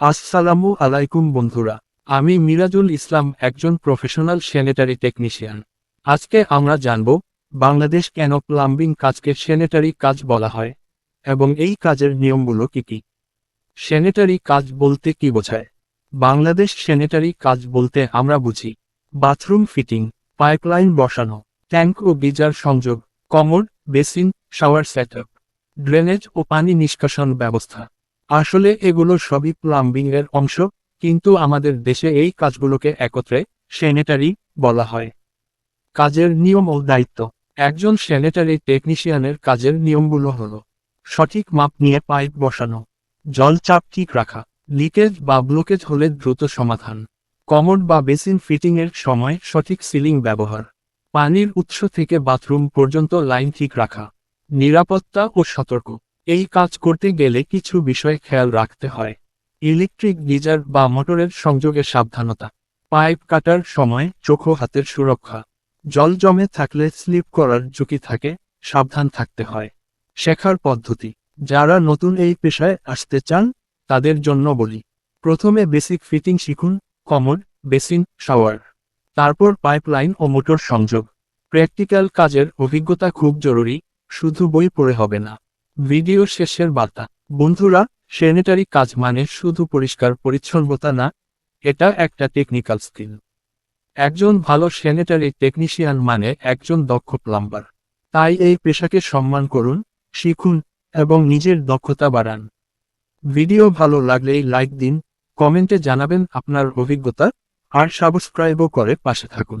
আসসালামু আলাইকুম বন্ধুরা, আমি মিরাজুল ইসলাম, একজন প্রফেশনাল স্যানিটারি টেকনিশিয়ান আজকে আমরা জানব, বাংলাদেশ কেন প্লাম্বিং কাজকে স্যানিটারি কাজ বলা হয়, এবং এই কাজের নিয়মগুলো কি কি? স্যানিটারি কাজ বলতে কি বোঝায়? বাংলাদেশ স্যানিটারি কাজ বলতে আমরা বুঝি বাথরুম ফিটিং পাইপলাইন বসানো ট্যাঙ্ক ও গিজার সংযোগ, commode basin shower setup drainage ও পানি নিষ্কাশন ব্যবস্থা। আসলে এগুলো সবই প্লাম্বিং এর অংশ, কিন্তু আমাদের দেশে এই কাজগুলোকে একত্রে স্যানিটারি বলা হয়। কাজের নিয়ম ও দায়িত্ব। একজন স্যানিটারি টেকনিশিয়ানের কাজের নিয়মগুলো হল, সঠিক মাপ নিয়ে পাইপ বসানো, জল চাপ ঠিক রাখা, লিকেজ বা ব্লকেজ হলে দ্রুত সমাধান, কমোড বা বেসিন ফিটিংয়ের সময় সঠিক সিলিং ব্যবহার, পানির উৎস থেকে বাথরুম পর্যন্ত লাইন ঠিক রাখা, নিরাপত্তা ও সতর্ক। এই কাজ করতে গেলে কিছু বিষয় খেয়াল রাখতে হয়। ইলেকট্রিক গিজার বা মোটরের সংযোগে সাবধানতা। পাইপ কাটার সময় চোখ হাতের সুরক্ষা। জল জমে থাকলে স্লিপ করার ঝুঁকি থাকে, সাবধান থাকতে হয়। শেখার পদ্ধতি। যারা নতুন এই পেশায় আসতে চান, তাদের জন্য বলি। প্রথমে বেসিক ফিটিং শিখুন, কমোড, বেসিন, শাওয়ার। তারপর পাইপলাইন ও মোটর সংযোগ। প্র্যাকটিক্যাল কাজের অভিজ্ঞতা খুব জরুরি, শুধু বই পড়ে হবে না। ভিডিও শেষের বার্তা। বন্ধুরা স্যানিটারি কাজ মানে শুধু পরিষ্কার পরিচ্ছন্নতা না, এটা একটা টেকনিক্যাল স্কিল একজন ভালো স্যানিটারি টেকনিশিয়ান মানে একজন দক্ষ প্লাম্বার তাই এই পেশাকে সম্মান করুন, শিখুন, এবং নিজের দক্ষতা বাড়ান। ভিডিও ভালো লাগলেই লাইক দিন, কমেন্টে জানাবেন আপনার অভিজ্ঞতা, আর সাবস্ক্রাইবও করে পাশে থাকুন।